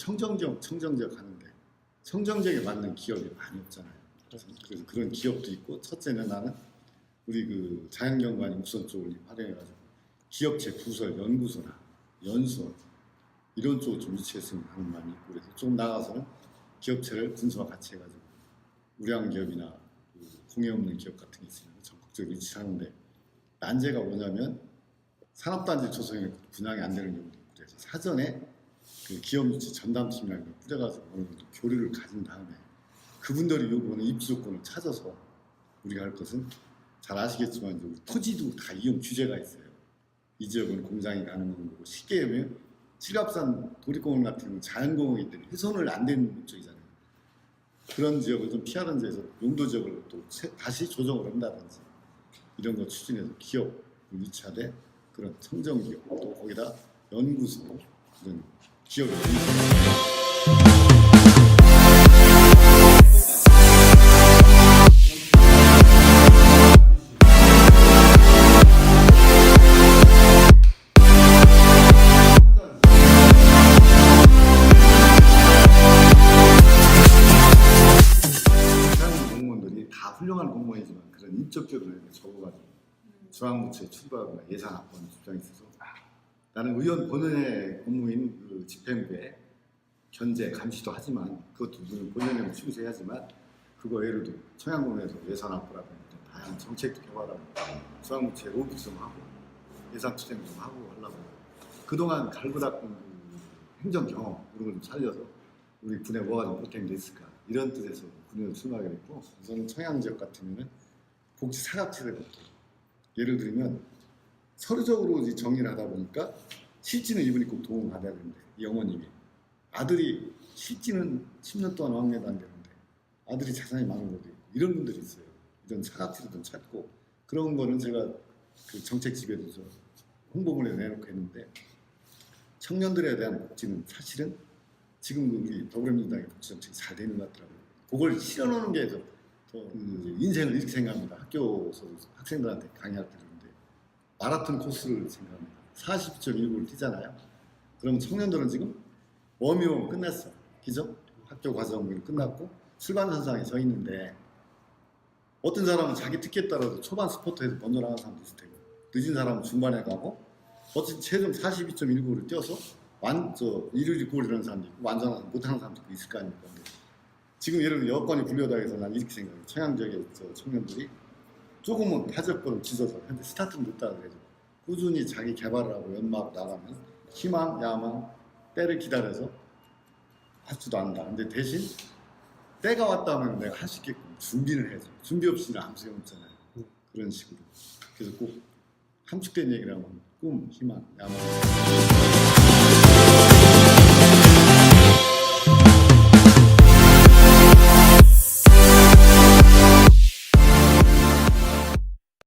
청정지역, 청정지역 하는데 청정지역에 맞는 기업이 많이 없잖아요. 그래서 그런 기업도 있고 첫째는 나는 우리 그 자연경관이 우선 쪽을 활용해가지고 기업체 부설 연구소나 연수원 이런 쪽을 좀 유치했으면 하는 마음이 있고 그래서 좀 나가서는 기업체를 군수와 같이 해가지고 우량 기업이나 그 공해 없는 기업 같은 게 있으면 적극적으로 유치하는데 난제가 뭐냐면 산업단지 조성에 분양이 안 되는 경우도 있고 그래서 사전에 그 기업 유치 전담팀이라는 걸 뿌려가지고 어느 정도 교류를 가진 다음에 그분들이 요구하는 입주 조건을 찾아서 우리가 할 것은 잘 아시겠지만 이제 토지도 다 이용 규제가 있어요. 이 지역은 공장이 가능한 거고 쉽게 하면 칠갑산 도립공원 같은 자연공원이기 때문에 훼손을 안 되는 목적이잖아요. 그런 지역을 좀 피하는 데서 용도 지역을 또 새- 다시 조정을 한다든지 이런 거 추진해서 기업 유치하되 그런 청정 기업 또 거기다 연구소 이런 기업을 대한민국 공무원들이 다 훌륭한 공무원이지만 그런 인적격으로 이렇게 적어가지고 중앙부처에 출발하거나 예산 확보하는 주장이 있어서 나는 의원 본연의 업무인 그 집행부에 견제 감시도 하지만 그것도 물론 본연의 충실해야지만 그거 예를 들어 청양공에서 예산 확보라든지 다양한 정책도 개발하고 중앙부처에 로비 좀 하고 예산 투쟁 좀 하고 하려고 그동안 갈고 닦은 그 행정 경험 이런 걸 좀 살려서 우리 군에 뭐가 좀 보탬이 됐을까? 이런 뜻에서 군의원 출마하게 됐고 우선 청양 지역 같으면은 복지 사각지대가 없고 예를 들면 서류적으로 이제 정리를 하다 보니까 실지는 이분이 꼭 도움을 받아야 되는데 이 어머님이 아들이 실지는 10년 동안 왕래도 안 되는데 아들이 자산이 많은 있고 이런 분들이 있어요 이런 사각지대 좀 찾고 그런 거는 제가 그 정책 집에도 저 홍보문에 내놓고 했는데 청년들에 대한 복지는 사실은 지금 그 우리 더불어민주당의 복지 정책이 잘 되는 것 같더라고요. 그걸 실현하는 게 더, 인생을 이렇게 생각합니다. 학교에서 학생들한테 강의할 때 그런데 마라톤 코스를 생각합니다. 40.19를 뛰잖아요. 그럼 청년들은 지금 워밍업 끝났어. 그죠? 학교 과정이 끝났고 출발선상에 서 있는데 어떤 사람은 자기 특기에 따라서 초반 스포트에서 먼저 나가는 사람도 있을 테고 늦은 사람은 중반에 가고 어쨌든 최종 42.19를 뛰어서 완저 일요일 골 이런 사람도 있고 완전하지 못하는 사람도 있을 거 아닙니까? 지금 예를 들어 여건이 불려다해서 난 이렇게 생각해요. 청양 지역의 저 청년들이 조금은 타적권을 빚어서 근데 스타트는 늦다 그래도 꾸준히 자기 개발을 하고 연마하고 나가면 희망, 야망, 때를 기다려서 할 수도 안다. 근데 대신 때가 왔다면 내가 할 수 있게끔 준비를 해야죠. 준비 없이는 아무 소용 없잖아요. 그런 식으로. 그래서 꼭 함축된 얘기를 하면 꿈, 희망, 야망.